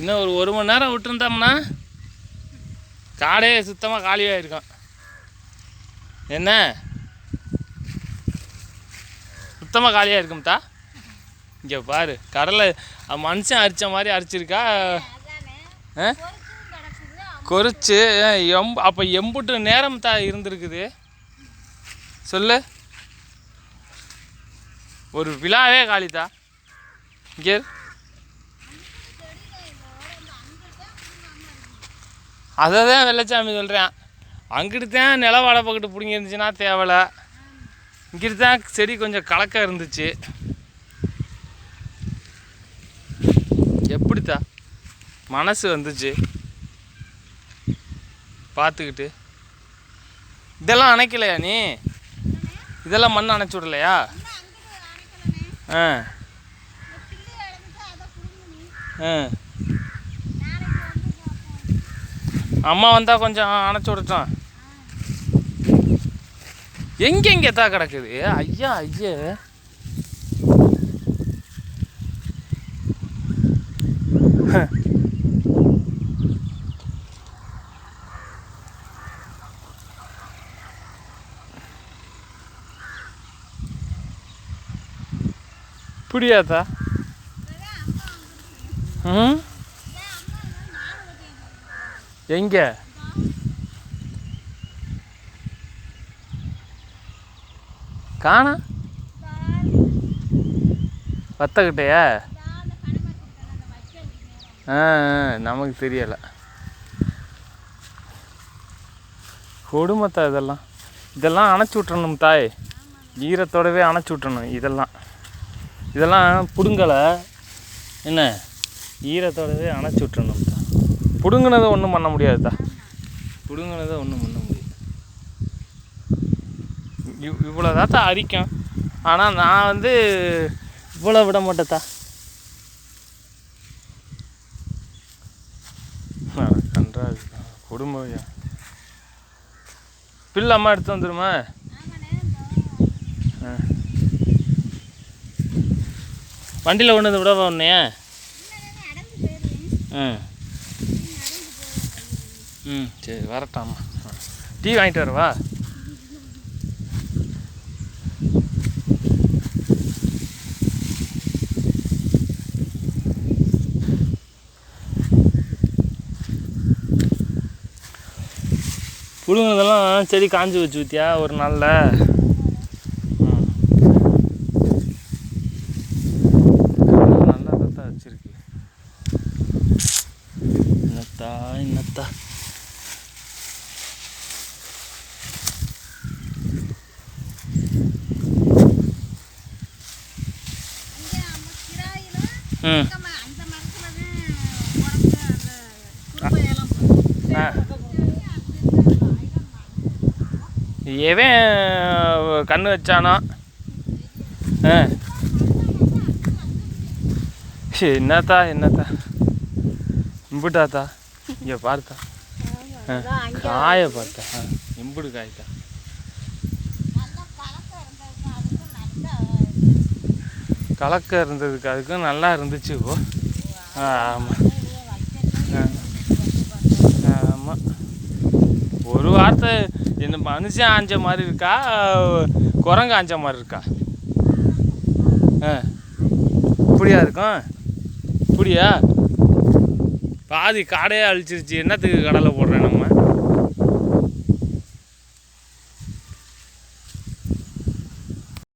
இன்னும் ஒரு ஒரு மணி நேரம் விட்டுருந்தோம்னா காடே சுத்தமாக காலியாகிருக்கும் என்ன? சுத்தமாக காலியாக இருக்கும்தா இங்கே பாரு கடலை மனுஷன் அரிச்ச மாதிரி அரிச்சிருக்கா. ஆ? கொறிச்சு எம் அப்போ எம்புட்டு நேரம் தா இருந்திருக்குது. சொல்லு. ஒரு விழாவே காளிதா இங்கே அதை தான் வெள்ளச்சாமி சொல்கிறேன் அங்கிட்டு தான் நில வாழை பக்கத்து பிடிங்கி இருந்துச்சுன்னா தேவலை. இங்கிட்டு தான் செடி கொஞ்சம் கலக்க இருந்துச்சு. எப்படித்தா? மனசு வந்துச்சு. பார்த்துக்கிட்டு. இதெல்லாம் அணைக்கலையா நீ? இதெல்லாம் மண் அணைச்சி விடலையா? ஆ. ஆ. அம்மா வந்தால் கொஞ்சம் அணைச்சி விடட்டும். எங்கெங்கே தான் கிடக்குது? ஐயா ஐயா. புரியாதா. ம்? எங்கே? காணா? வத்தக்கிட்டையா ஆ நமக்கு தெரியலை. கொடுமத்தா இதெல்லாம்? இதெல்லாம் அணைச்சி விட்றணும் தாய். ஈரத்தோடவே அணைச்சி விட்றணும் இதெல்லாம். இதெல்லாம் பிடுங்கலை. என்ன? ஈரத்தோடவே அணைச்சி விட்றணும் பிடுங்கினதை ஒன்றும் பண்ண முடியாதுதா பிடுங்கினதை ஒன்றும் பண்ண முடியாது. இவ் இவ்வளோ தான் அரிக்கும். ஆனால் நான் வந்து இவ்வளோ விட மாட்டேத்தா கன்றாது கொடுமையா. பில்லு அம்மா எடுத்து வந்துருமா? ஆ. வண்டியில் கொண்டு வந்து விடவா உன்னைய? ம் ம் சரி வரட்டாம்மா டீ வாங்கிட்டு வரவா? புழுங்கினதெல்லாம் செடி காஞ்சி வச்சு ஊற்றியா ஒரு நாளில். நல்லா தான் வச்சிருக்கு. என்னத்தா என்னத்தா. எவன் கண்ணு வச்சானோ ஆ என்னத்தா என்னத்தா இம்புட்டாத்தா இங்கே பார்த்தா ஆ காய பார்த்தா ஆ இம்புடு காய்த்தா கலக்க இருந்ததுக்கு அதுக்கும் நல்லா இருந்துச்சு இப்போ. ஆமாம் ஆ ஆமாம் ஒரு வார்த்தை இந்த மனுஷன் ஆஞ்ச மாதிரி இருக்கா? குரங்கு ஆஞ்ச மாதிரி இருக்கா? ஆ. இப்படியா இருக்கும்? இப்படியா? பாதி காடையே அழிச்சிருச்சு. என்னத்துக்கு கடலை போடுறேன் நம்ம?